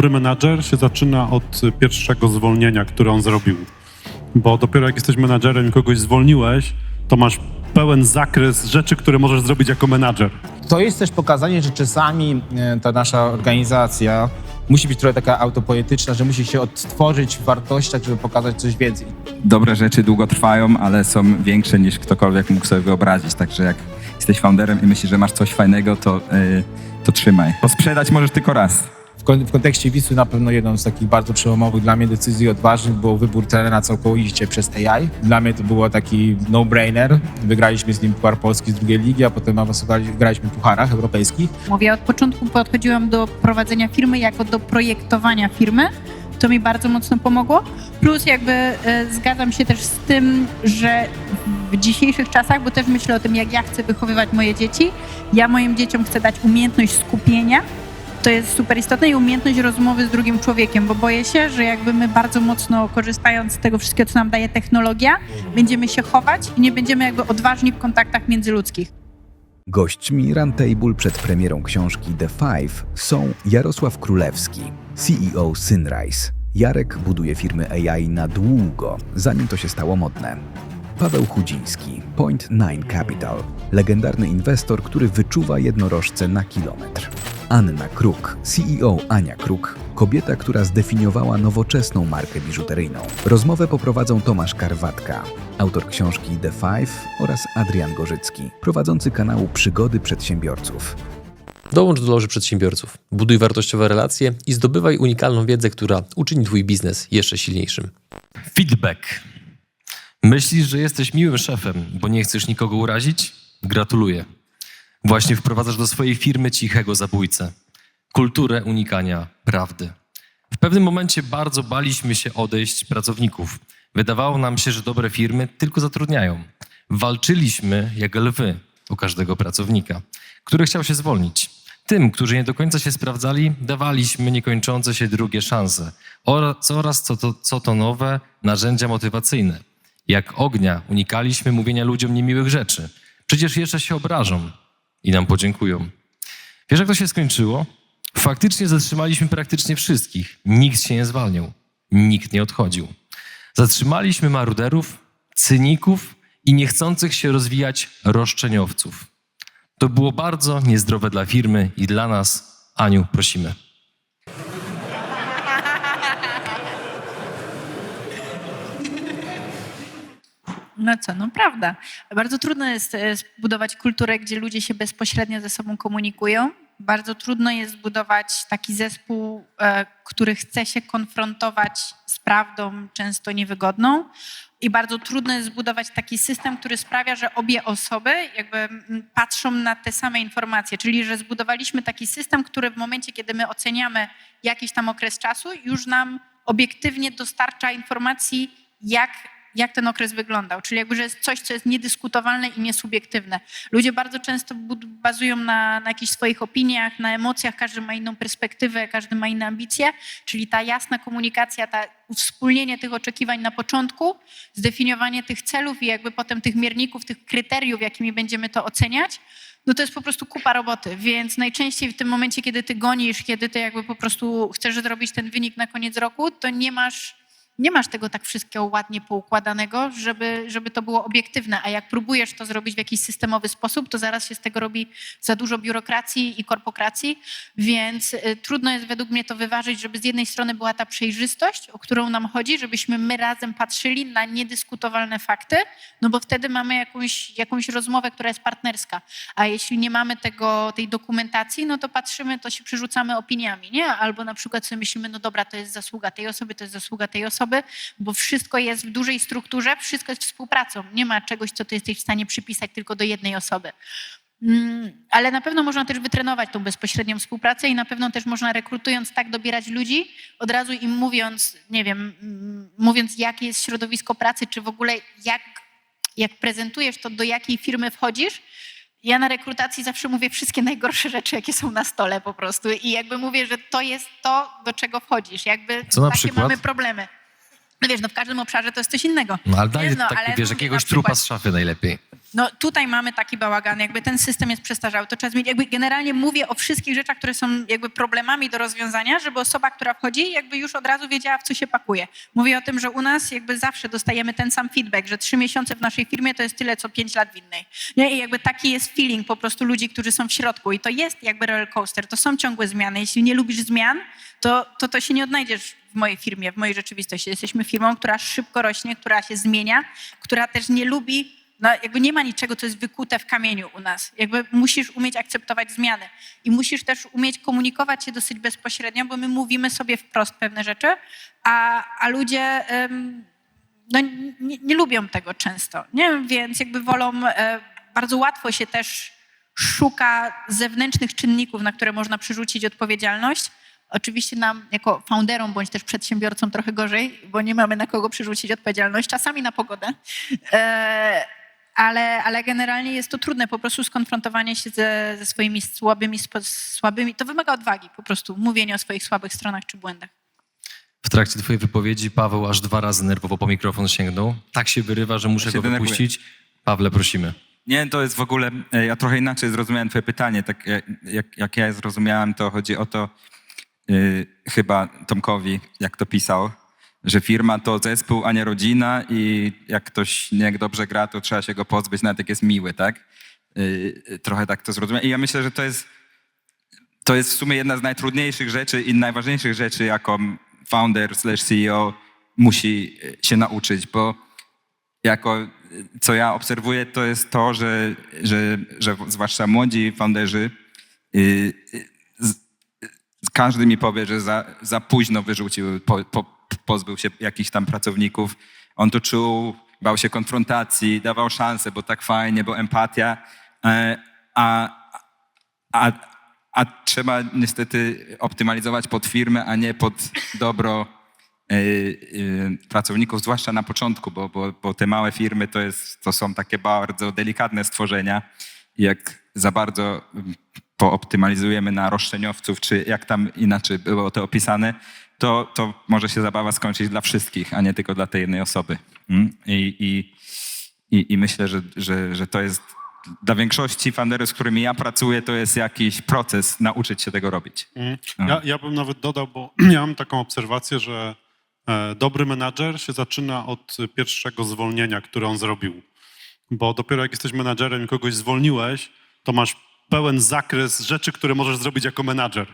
Dobry menadżer się zaczyna od pierwszego zwolnienia, które on zrobił. Bo dopiero jak jesteś menadżerem i kogoś zwolniłeś, to masz pełen zakres rzeczy, które możesz zrobić jako menadżer. To jest też pokazanie, że czasami e, ta nasza organizacja musi być trochę taka autopoetyczna, że musi się odtworzyć w wartościach, żeby pokazać coś więcej. dobre rzeczy długo trwają, ale są większe niż ktokolwiek mógł sobie wyobrazić. Także jak jesteś founderem i myślisz, że masz coś fajnego, to, yy, to trzymaj. Bo sprzedać możesz tylko raz. W, kon- w kontekście Wisły na pewno jedną z takich bardzo przełomowych dla mnie decyzji odważnych był wybór trenera całkowicie przez AI. Dla mnie to było taki no-brainer. Wygraliśmy z nim Puchar Polski z drugiej ligi, a potem graliśmy w pucharach europejskich. Mówię, od początku podchodziłam do prowadzenia firmy jako do projektowania firmy. To mi bardzo mocno pomogło. Plus jakby e, zgadzam się też z tym, że w dzisiejszych czasach, bo też myślę o tym, jak ja chcę wychowywać moje dzieci, ja moim dzieciom chcę dać umiejętność skupienia. To jest super istotne i umiejętność rozmowy z drugim człowiekiem, bo boję się, że jakby my bardzo mocno korzystając z tego wszystkiego, co nam daje technologia, będziemy się chować i nie będziemy jakby odważni w kontaktach międzyludzkich. Gośćmi Roundtable przed premierą książki The Five są Jarosław Królewski, CEO Synrise. Jarek buduje firmy AI na długo, zanim to się stało modne. Paweł Chudziński, Point Nine Capital, legendarny inwestor, który wyczuwa jednorożce na kilometr. Anna Kruk, CEO Ania Kruk, kobieta, która zdefiniowała nowoczesną markę biżuteryjną. Rozmowę poprowadzą Tomasz Karwatka, autor książki The Five oraz Adrian Gorzycki, prowadzący kanału Przygody Przedsiębiorców. Dołącz do loży przedsiębiorców, buduj wartościowe relacje i zdobywaj unikalną wiedzę, która uczyni Twój biznes jeszcze silniejszym. Feedback. Myślisz, że jesteś miłym szefem, bo nie chcesz nikogo urazić? Gratuluję. Właśnie wprowadzasz do swojej firmy cichego zabójcę. Kulturę unikania prawdy. W pewnym momencie bardzo baliśmy się odejść pracowników. Wydawało nam się, że dobre firmy tylko zatrudniają. Walczyliśmy jak lwy o każdego pracownika, który chciał się zwolnić. Tym, którzy nie do końca się sprawdzali, dawaliśmy niekończące się drugie szanse oraz, oraz co, to, co to nowe narzędzia motywacyjne. Jak ognia unikaliśmy mówienia ludziom niemiłych rzeczy. Przecież jeszcze się obrażą i nam podziękują. Wiesz, jak to się skończyło? Faktycznie zatrzymaliśmy praktycznie wszystkich. Nikt się nie zwalniał. Nikt nie odchodził. Zatrzymaliśmy maruderów, cyników i niechcących się rozwijać roszczeniowców. To było bardzo niezdrowe dla firmy i dla nas. Aniu, prosimy. No co, no prawda. Bardzo trudno jest e, zbudować kulturę, gdzie ludzie się bezpośrednio ze sobą komunikują. Bardzo trudno jest zbudować taki zespół, e, który chce się konfrontować z prawdą, często niewygodną. I bardzo trudno jest zbudować taki system, który sprawia, że obie osoby jakby patrzą na te same informacje. Czyli, że zbudowaliśmy taki system, który w momencie, kiedy my oceniamy jakiś tam okres czasu, już nam obiektywnie dostarcza informacji, jak jak ten okres wyglądał. Czyli jakby, że jest coś, co jest niedyskutowalne i niesubiektywne. Ludzie bardzo często bazują na, na jakichś swoich opiniach, na emocjach, każdy ma inną perspektywę, każdy ma inne ambicje, czyli ta jasna komunikacja, ta uwspólnienie tych oczekiwań na początku, zdefiniowanie tych celów i jakby potem tych mierników, tych kryteriów, jakimi będziemy to oceniać, no to jest po prostu kupa roboty, więc najczęściej w tym momencie, kiedy ty gonisz, kiedy ty jakby po prostu chcesz zrobić ten wynik na koniec roku, to nie masz nie masz tego tak wszystkiego ładnie poukładanego, żeby, żeby to było obiektywne. A jak próbujesz to zrobić w jakiś systemowy sposób, to zaraz się z tego robi za dużo biurokracji i korpokracji, więc y, trudno jest według mnie to wyważyć, żeby z jednej strony była ta przejrzystość, o którą nam chodzi, żebyśmy my razem patrzyli na niedyskutowalne fakty, no bo wtedy mamy jakąś, jakąś rozmowę, która jest partnerska. A jeśli nie mamy tego, tej dokumentacji, no to patrzymy, to się przerzucamy opiniami, nie? Albo na przykład sobie myślimy, no dobra, to jest zasługa tej osoby, to jest zasługa tej osoby, bo wszystko jest w dużej strukturze, wszystko jest współpracą. Nie ma czegoś, co ty jesteś w stanie przypisać tylko do jednej osoby. Mm, Ale na pewno można też wytrenować tą bezpośrednią współpracę i na pewno też można rekrutując tak dobierać ludzi, od razu im mówiąc, nie wiem, mm, mówiąc jakie jest środowisko pracy, czy w ogóle jak, jak prezentujesz to, do jakiej firmy wchodzisz. Ja na rekrutacji zawsze mówię wszystkie najgorsze rzeczy, jakie są na stole po prostu i jakby mówię, że to jest to, do czego wchodzisz. Jakby Co takie mamy problemy. No wiesz, no w każdym obszarze to jest coś innego. No ale daj Wiesz, no, tak, ale wiesz, jakiegoś na trupa przykład- z szafy najlepiej. No tutaj mamy taki bałagan, jakby ten system jest przestarzały, to trzeba zmienić. Jakby generalnie mówię o wszystkich rzeczach, które są jakby problemami do rozwiązania, żeby osoba, która wchodzi, jakby już od razu wiedziała, w co się pakuje. Mówię o tym, że u nas jakby zawsze dostajemy ten sam feedback, że trzy miesiące w naszej firmie to jest tyle, co pięć lat w innej. Nie? I jakby taki jest feeling po prostu ludzi, którzy są w środku i to jest jakby roller coaster, to są ciągłe zmiany. Jeśli nie lubisz zmian, to to, to się nie odnajdziesz w mojej firmie, w mojej rzeczywistości. Jesteśmy firmą, która szybko rośnie, która się zmienia, która też nie lubi no, jakby nie ma niczego, co jest wykute w kamieniu u nas. Jakby musisz umieć akceptować zmiany i musisz też umieć komunikować się dosyć bezpośrednio, bo my mówimy sobie wprost pewne rzeczy, a, a ludzie em, no, nie, nie lubią tego często, nie? Więc jakby wolą, e, bardzo łatwo się też szuka zewnętrznych czynników, na które można przerzucić odpowiedzialność. Oczywiście nam jako founderom bądź też przedsiębiorcom trochę gorzej, bo nie mamy na kogo przerzucić odpowiedzialność, czasami na pogodę. E, ale, ale generalnie jest to trudne, po prostu skonfrontowanie się ze, ze swoimi słabymi, słabymi. To wymaga odwagi po prostu, mówienie o swoich słabych stronach czy błędach. W trakcie twojej wypowiedzi Paweł aż dwa razy nerwowo po mikrofon sięgnął. Tak się wyrywa, że muszę Ja go denerwuję. wypuścić. Pawle, prosimy. Nie, to jest w ogóle, e, ja trochę inaczej zrozumiałem twoje pytanie. Tak e, jak, jak ja je zrozumiałem, to chodzi o to, chyba Tomkowi, jak to pisał, że firma to zespół, a nie rodzina i jak ktoś nie dobrze gra, to trzeba się go pozbyć, nawet jak jest miły, tak? Y, y, trochę tak to zrozumiałem. I ja myślę, że to jest, to jest w sumie jedna z najtrudniejszych rzeczy i najważniejszych rzeczy, jaką founder slash CEO musi y, się nauczyć, bo jako co ja obserwuję, to jest to, że, że, że zwłaszcza młodzi founderzy, każdy mi powie, że za, za późno wyrzucił, po, po, pozbył się jakichś tam pracowników. On to czuł, bał się konfrontacji, dawał szansę, bo tak fajnie, bo empatia, e, a, a, a trzeba niestety optymalizować pod firmę, a nie pod dobro y, y, pracowników, zwłaszcza na początku, bo, bo, bo te małe firmy to, jest, to są takie bardzo delikatne stworzenia. Jak za bardzo pooptymalizujemy na roszczeniowców, czy jak tam inaczej było to opisane, to, to może się zabawa skończyć dla wszystkich, a nie tylko dla tej jednej osoby. Mm? I, i, i, myślę, że, że, że to jest dla większości funderów, z którymi ja pracuję, to jest jakiś proces nauczyć się tego robić. Mm. No. Ja, ja bym nawet dodał, bo ja mam taką obserwację, że e, dobry menadżer się zaczyna od pierwszego zwolnienia, które on zrobił. Bo dopiero jak jesteś menadżerem i kogoś zwolniłeś, to masz pełen zakres rzeczy, które możesz zrobić jako menadżer.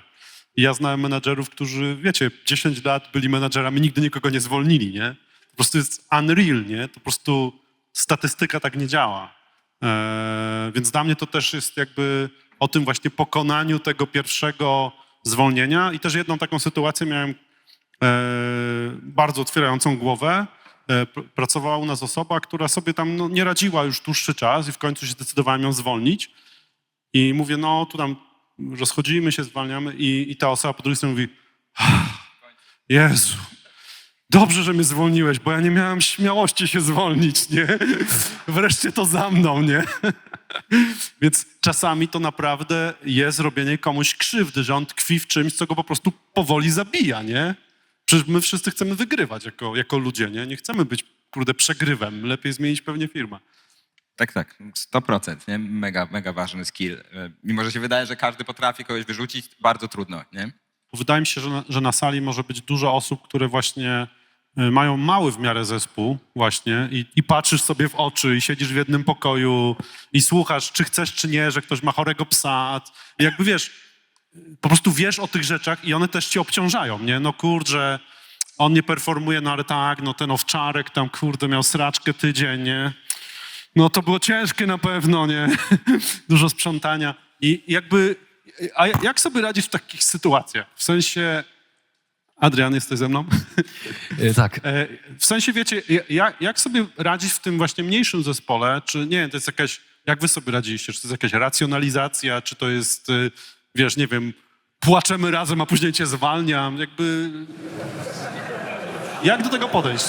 Ja znałem menadżerów, którzy, wiecie, 10 lat byli menadżerami, nigdy nikogo nie zwolnili, nie? Po prostu jest unreal, nie? To po prostu statystyka tak nie działa. E, więc dla mnie to też jest jakby o tym właśnie pokonaniu tego pierwszego zwolnienia. I też jedną taką sytuację miałem e, bardzo otwierającą głowę. E, pr- pracowała u nas osoba, która sobie tam no, nie radziła już dłuższy czas i w końcu się zdecydowałem ją zwolnić. I mówię, no tu tam rozchodzimy się, zwalniamy i, i ta osoba po drugiej stronie mówi, "Ah, Jezu, dobrze, że mnie zwolniłeś, bo ja nie miałem śmiałości się zwolnić, nie? Wreszcie to za mną, nie? Więc czasami to naprawdę jest robienie komuś krzywdy, że on tkwi w czymś, co go po prostu powoli zabija, nie? Przecież my wszyscy chcemy wygrywać jako, jako ludzie, nie? Nie chcemy być, kurde, przegrywem. Lepiej zmienić pewnie firmę. Tak, tak, 100%, nie? Mega, mega ważny skill. E, Mimo, że się wydaje, że każdy potrafi kogoś wyrzucić, bardzo trudno, nie? Wydaje mi się, że na, że na sali może być dużo osób, które właśnie y, mają mały w miarę zespół właśnie i, i patrzysz sobie w oczy i siedzisz w jednym pokoju i słuchasz, czy chcesz, czy nie, że ktoś ma chorego psa. I jakby wiesz, po prostu wiesz o tych rzeczach i one też ci obciążają, nie? No kurczę, on nie performuje, no ale tak, no ten owczarek tam, kurde, miał sraczkę tydzień, nie? No to było ciężkie na pewno, nie? Dużo sprzątania. I jakby, a jak sobie radzisz w takich sytuacjach? W sensie, Adrian, jesteś ze mną? E, tak. E, W sensie, wiecie, jak, jak sobie radzić w tym właśnie mniejszym zespole? Czy nie wiem, to jest jakaś, jak wy sobie radziliście? Czy to jest jakaś racjonalizacja? Czy to jest, y, wiesz, nie wiem, płaczemy razem, a później cię zwalniam? Jakby... Jak do tego podejść?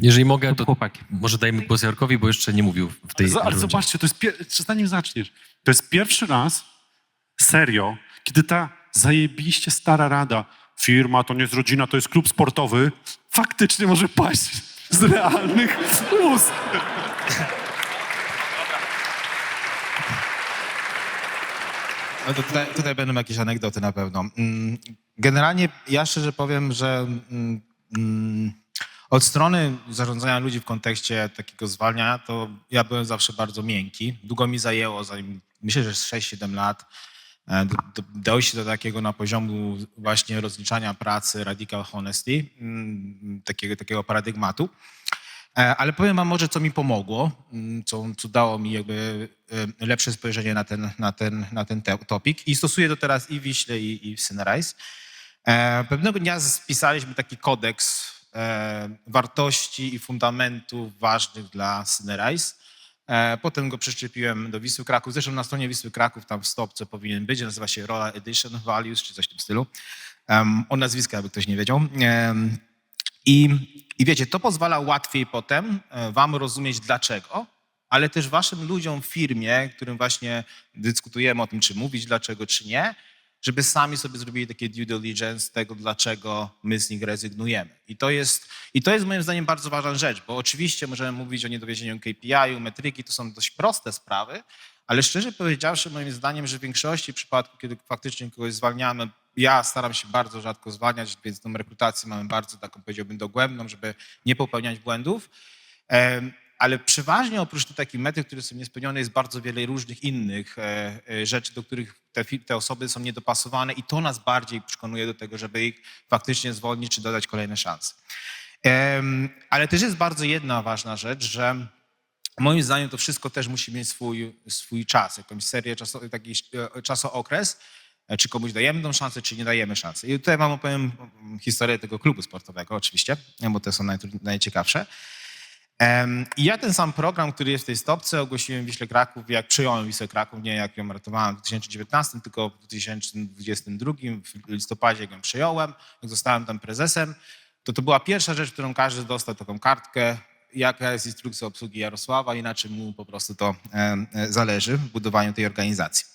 Jeżeli mogę, to Chłopaki. może dajmy głos Jarkowi, bo jeszcze nie mówił w tej Ale, ale rundzie. zobaczcie, to jest, pier- zanim zaczniesz, to jest pierwszy raz, serio, Kiedy ta zajebiście stara rada, firma to nie jest rodzina, to jest klub sportowy, faktycznie może paść z realnych ust. No to tutaj, tutaj będą jakieś anegdoty na pewno. Mm, Generalnie ja szczerze powiem, że mm, mm, od strony zarządzania ludzi w kontekście takiego zwalniania, to ja byłem zawsze bardzo miękki. Długo mi zajęło, zanim myślę, że z 6-7 lat e, do, do, dojście do takiego na poziomu właśnie rozliczania pracy, radical honesty, mm, takiego, takiego paradygmatu. E, Ale powiem wam może, co mi pomogło, mm, co, co dało mi jakby e, lepsze spojrzenie na ten, na ten, na ten te- topik i stosuję to teraz i w Wiśle, i, i w Synrise. E, Pewnego dnia spisaliśmy taki kodeks wartości i fundamentów ważnych dla Synrise. E, Potem go przyczepiłem do Wisły Kraków. Zresztą na stronie Wisły Kraków tam w stopce powinien być. Nazywa się Rola Edition Values, czy coś w tym stylu. Um, o nazwiska, jakby ktoś nie wiedział. I, I wiecie, to pozwala łatwiej potem e, wam rozumieć dlaczego, ale też waszym ludziom w firmie, którym właśnie dyskutujemy o tym, czy mówić dlaczego, czy nie, żeby sami sobie zrobili takie due diligence tego, dlaczego my z nich rezygnujemy. I to jest, i to jest moim zdaniem bardzo ważna rzecz, bo oczywiście możemy mówić o niedowiezieniu KPI-u, metryki, to są dość proste sprawy, ale szczerze powiedziawszy, moim zdaniem, że w większości przypadków, kiedy faktycznie kogoś zwalniamy, ja staram się bardzo rzadko zwalniać, więc tą rekrutację mamy bardzo taką, powiedziałbym, dogłębną, żeby nie popełniać błędów. Ale przeważnie oprócz tych takich metryk, które są niespełnione, jest bardzo wiele różnych innych e, e, rzeczy, do których te, te osoby są niedopasowane i to nas bardziej przekonuje do tego, żeby ich faktycznie zwolnić czy dodać kolejne szanse. Ale też jest bardzo jedna ważna rzecz, że Moim zdaniem to wszystko też musi mieć swój, swój czas, jakąś serię, czaso, taki e, czasookres, czy komuś dajemy tą szansę, czy nie dajemy szansy. I tutaj mam opowiem historię tego klubu sportowego oczywiście, bo te są najciekawsze. I ja ten sam program, który jest w tej stopce, ogłosiłem Wiśle Kraków, jak przyjąłem Wisłę Kraków, nie jak ją ratowałem w 2019, tylko w 2022, w listopadzie jak ją przejąłem, jak zostałem tam prezesem, to to była pierwsza rzecz, którą każdy dostał taką kartkę, jaka jest instrukcja obsługi Jarosława i na czym mu po prostu to zależy w budowaniu tej organizacji.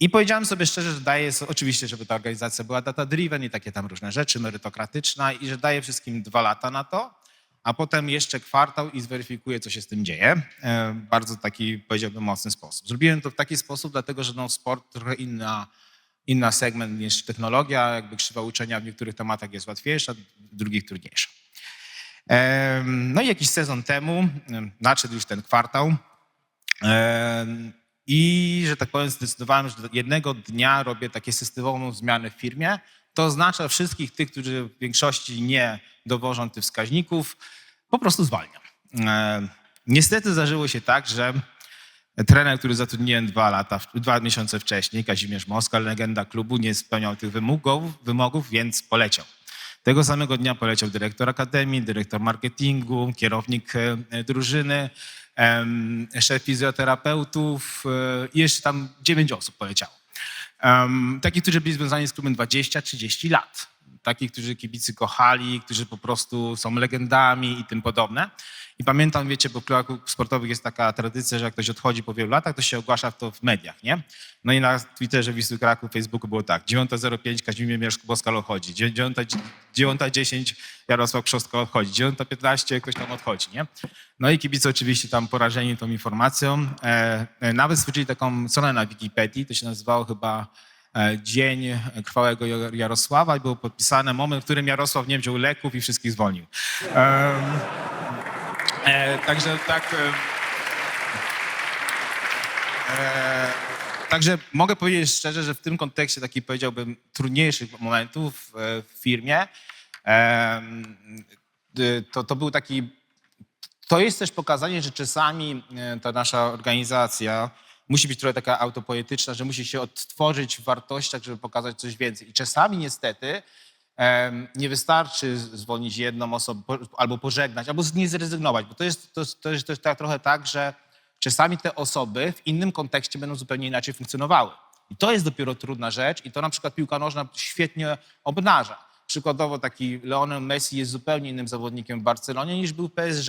I powiedziałem sobie szczerze, że daję, oczywiście, żeby ta organizacja była data-driven i takie tam różne rzeczy, merytokratyczna i że daję wszystkim dwa lata na to, a potem jeszcze kwartał i zweryfikuję, co się z tym dzieje. E, Bardzo taki, powiedziałbym, mocny sposób. Zrobiłem to w taki sposób, dlatego że no, sport trochę inna, inna segment niż technologia, jakby krzywa uczenia w niektórych tematach jest łatwiejsza, w drugich trudniejsza. Em, No i jakiś sezon temu em, nadszedł już ten kwartał i, że tak powiem, zdecydowałem, że jednego dnia robię takie systemową zmianę w firmie. To oznacza wszystkich tych, którzy w większości nie dowożą tych wskaźników, po prostu zwalniam. Em, Niestety zdarzyło się tak, że trener, który zatrudniłem dwa lata, dwa miesiące wcześniej, Kazimierz Moskal, legenda klubu, nie spełniał tych wymogów, wymogów więc poleciał. Tego samego dnia poleciał dyrektor akademii, dyrektor marketingu, kierownik e, drużyny, szef fizjoterapeutów e, i jeszcze tam dziewięć osób poleciało. Em, Takich, którzy byli związani z klubem 20-30 lat. Takich, którzy kibicy kochali, którzy po prostu są legendami i tym podobne. I pamiętam, wiecie, bo w klubach sportowych jest taka tradycja, że jak ktoś odchodzi po wielu latach, to się ogłasza to w mediach, nie? No i na Twitterze Wisły Kraków, Facebooku było tak. 9.05 Kazimierz Boskal odchodzi. 9.10 9.10 Jarosław Krzostka odchodzi. 9.15 ktoś tam odchodzi, nie? No i kibice oczywiście tam porażeni tą informacją. E, e, nawet stworzyli taką stronę na Wikipedii, to się nazywało chyba e, Dzień Krwałego Jar- Jarosława i było podpisane moment, w którym Jarosław nie wziął leków i wszystkich zwolnił. Em, e, także tak... E, e, Także mogę powiedzieć szczerze, że w tym kontekście takich powiedziałbym trudniejszych momentów e, w firmie, y, to, to był taki. To jest też pokazanie, że czasami e, ta nasza organizacja musi być trochę taka autopoetyczna, że musi się odtworzyć w wartościach, żeby pokazać coś więcej. I czasami niestety nie wystarczy zwolnić jedną osobę albo pożegnać, albo z niej zrezygnować, bo to jest, to, to jest, to jest tak, trochę tak, że czasami te osoby w innym kontekście będą zupełnie inaczej funkcjonowały. I to jest dopiero trudna rzecz i to na przykład piłka nożna świetnie obnaża. Przykładowo taki Lionel Messi jest zupełnie innym zawodnikiem w Barcelonie niż był w PSG.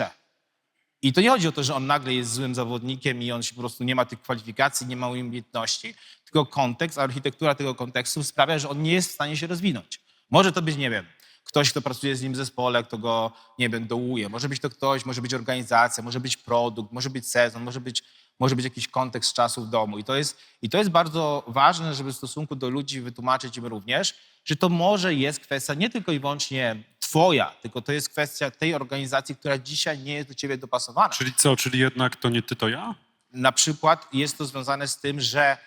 I to nie chodzi o to, że on nagle jest złym zawodnikiem i on się po prostu nie ma tych kwalifikacji, nie ma umiejętności, tylko kontekst, architektura tego kontekstu sprawia, że on nie jest w stanie się rozwinąć. Może to być, nie wiem, ktoś, kto pracuje z nim w zespole, kto go, nie wiem, dołuje. Może być to ktoś, może być organizacja, może być produkt, może być sezon, może być, może być jakiś kontekst czasu w domu. I to, jest, I to jest bardzo ważne, żeby w stosunku do ludzi wytłumaczyć im również, że to może jest kwestia nie tylko i wyłącznie twoja, tylko to jest kwestia tej organizacji, która dzisiaj nie jest do ciebie dopasowana. Czyli co, czyli jednak to nie ty, to ja? Na przykład jest to związane z tym, że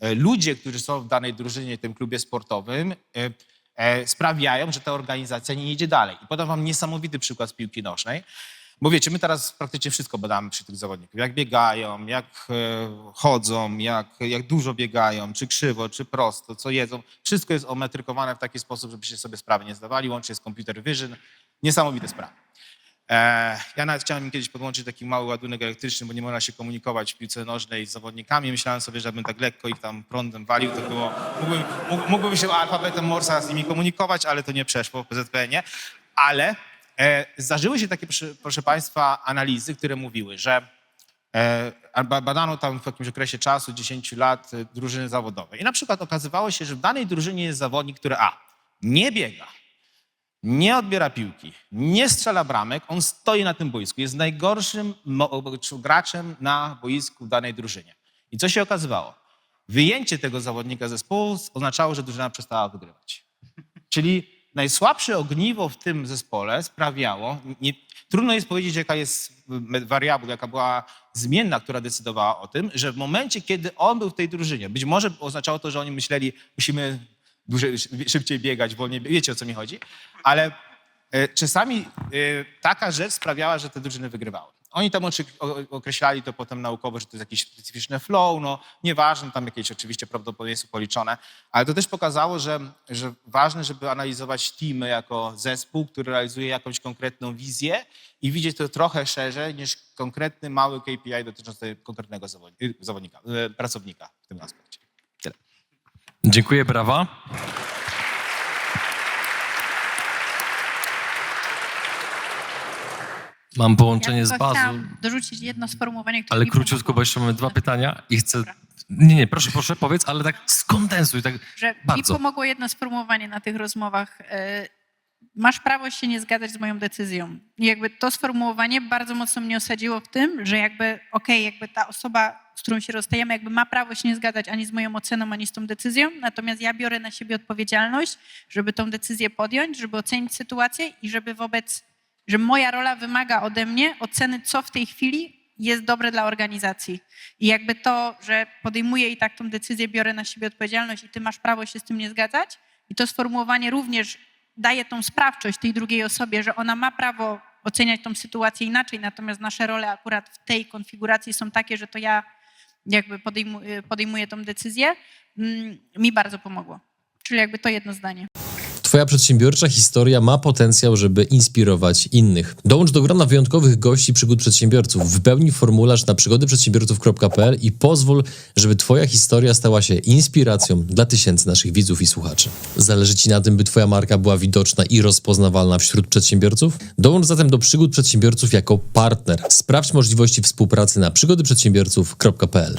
e, ludzie, którzy są w danej drużynie, tym klubie sportowym, e, sprawiają, że ta organizacja nie idzie dalej. I podam wam niesamowity przykład z piłki nożnej. Bo wiecie, my teraz praktycznie wszystko badamy przy tych zawodnikach. Jak biegają, jak e, chodzą, jak, jak dużo biegają, czy krzywo, czy prosto, co jedzą. Wszystko jest ometrykowane w taki sposób, żebyście sobie sprawy nie zdawali, łącznie z computer vision. Niesamowite sprawy. E, ja nawet chciałem kiedyś podłączyć taki mały ładunek elektryczny, bo nie można się komunikować w piłce nożnej z zawodnikami. Myślałem sobie, że bym tak lekko ich tam prądem walił, to było... Mógłbym, mógł- mógłbym się alfabetem Morsa z nimi komunikować, ale to nie przeszło w PZPN-ie. Ale e, zdarzyły się takie, proszę, Państwa, analizy, które mówiły, że e, ba- badano tam w jakimś okresie czasu, 10 lat, e, drużyny zawodowe. I na przykład okazywało się, że w danej drużynie jest zawodnik, który A, nie biega, nie odbiera piłki, nie strzela bramek, on stoi na tym boisku. Jest najgorszym graczem na boisku w danej drużynie. I co się okazywało? Wyjęcie tego zawodnika zespołu oznaczało, że drużyna przestała wygrywać. Czyli najsłabsze ogniwo w tym zespole sprawiało, nie, trudno jest powiedzieć, jaka jest wariabla, jaka była zmienna, która decydowała o tym, że w momencie, kiedy on był w tej drużynie, być może oznaczało to, że oni myśleli, musimy dłużej, szybciej biegać, wolniej, wiecie o co mi chodzi, ale e, czasami e, taka rzecz sprawiała, że te drużyny wygrywały. Oni tam określali to potem naukowo, że to jest jakieś specyficzne flow, no nieważne, tam jakieś oczywiście prawdopodobieństwo policzone, ale to też pokazało, że, że ważne, żeby analizować teamy jako zespół, który realizuje jakąś konkretną wizję i widzieć to trochę szerzej niż konkretny mały KPI dotyczący konkretnego zawodnika, zawodnika, e, pracownika w tym aspekcie. Dziękuję, brawa. Mam połączenie Ja z bazą, chciałam dorzucić jedno sformułowanie, które ale mi króciutko, bo jeszcze mamy dwa pytania i chcę... Dobra. Nie, nie, proszę, proszę, powiedz, ale tak skondensuj, tak że mi bardzo. pomogło jedno sformułowanie na tych rozmowach. Masz prawo się nie zgadzać z moją decyzją. I jakby to sformułowanie bardzo mocno mnie osadziło w tym, że jakby okej, jakby ta osoba, z którą się rozstajemy, jakby ma prawo się nie zgadzać ani z moją oceną, ani z tą decyzją, natomiast ja biorę na siebie odpowiedzialność, żeby tą decyzję podjąć, żeby ocenić sytuację i żeby wobec, że moja rola wymaga ode mnie oceny, co w tej chwili jest dobre dla organizacji. I jakby to, że podejmuję i tak tą decyzję, biorę na siebie odpowiedzialność i ty masz prawo się z tym nie zgadzać. I to sformułowanie również daje tą sprawczość tej drugiej osobie, że ona ma prawo oceniać tą sytuację inaczej, natomiast nasze role akurat w tej konfiguracji są takie, że to ja jakby podejmuję, podejmuję tą decyzję, mm, mi bardzo pomogło. Czyli jakby to jedno zdanie. Twoja przedsiębiorcza historia ma potencjał, żeby inspirować innych. Dołącz do grona wyjątkowych gości przygód przedsiębiorców. Wypełnij formularz na przygodyprzedsiębiorców.pl i pozwól, żeby Twoja historia stała się inspiracją dla tysięcy naszych widzów i słuchaczy. Zależy Ci na tym, by Twoja marka była widoczna i rozpoznawalna wśród przedsiębiorców? Dołącz zatem do przygód przedsiębiorców jako partner. Sprawdź możliwości współpracy na przygodyprzedsiębiorców.pl.